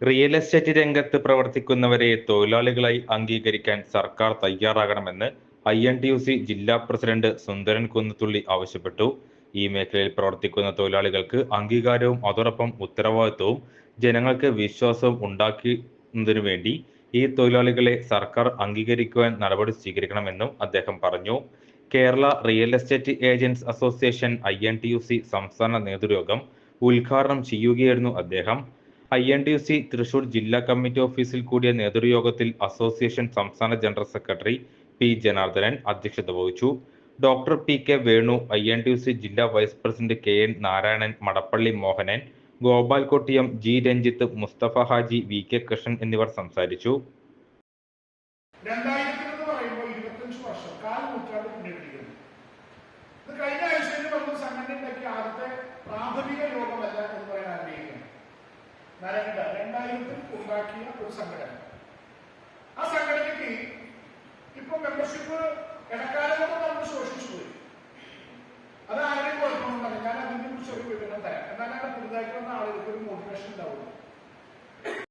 Real estate രംഗത്ത് പ്രവർത്തിക്കുന്നവരെ തൊഴിലാളികളായി അംഗീകരിക്കാൻ സർക്കാർ തയ്യാറാകണമെന്ന് I N T U C ജില്ലാ പ്രസിഡന്റ് സുന്ദരൻ കുന്നത്തുള്ളി ആവശ്യപ്പെട്ടു. ഈ മേഖലയിൽ പ്രവർത്തിക്കുന്ന തൊഴിലാളികൾക്ക് അംഗീകാരവും അതോടൊപ്പം ഉത്തരവാദിത്വവും ജനങ്ങൾക്ക് വിശ്വാസവും ഉണ്ടാക്കുന്നതിനു വേണ്ടി ഈ തൊഴിലാളികളെ സർക്കാർ അംഗീകരിക്കുവാൻ നടപടി സ്വീകരിക്കണമെന്നും അദ്ദേഹം പറഞ്ഞു. Kerala real estate agents association I N T U C സംസ്ഥാന നേതൃയോഗം ഉദ്ഘാടനം ചെയ്യുകയായിരുന്നു അദ്ദേഹം. I N T C Thrissur ജില്ലാ കമ്മിറ്റി ഓഫീസിൽ കൂടിയ നേതൃയോഗത്തിൽ അസോസിയേഷൻ സംസ്ഥാന ജനറൽ സെക്രട്ടറി പി ജനാർദ്ദനൻ അധ്യക്ഷത വഹിച്ചു. Doctor P K Venu I N T C ജില്ലാ vice president K N Narayanan Madappally Mohanan Gopal Kottiyam G Ranjith Mustafa Haji V K Krishnan എന്നിവർ സംസാരിച്ചു. രണ്ടായിരത്തി വർഷം കാൽ നൂറ്റാണ്ട് നരണ്ട രണ്ടായിരത്തിൽ ഉണ്ടാക്കിയ ഒരു സംഘടന.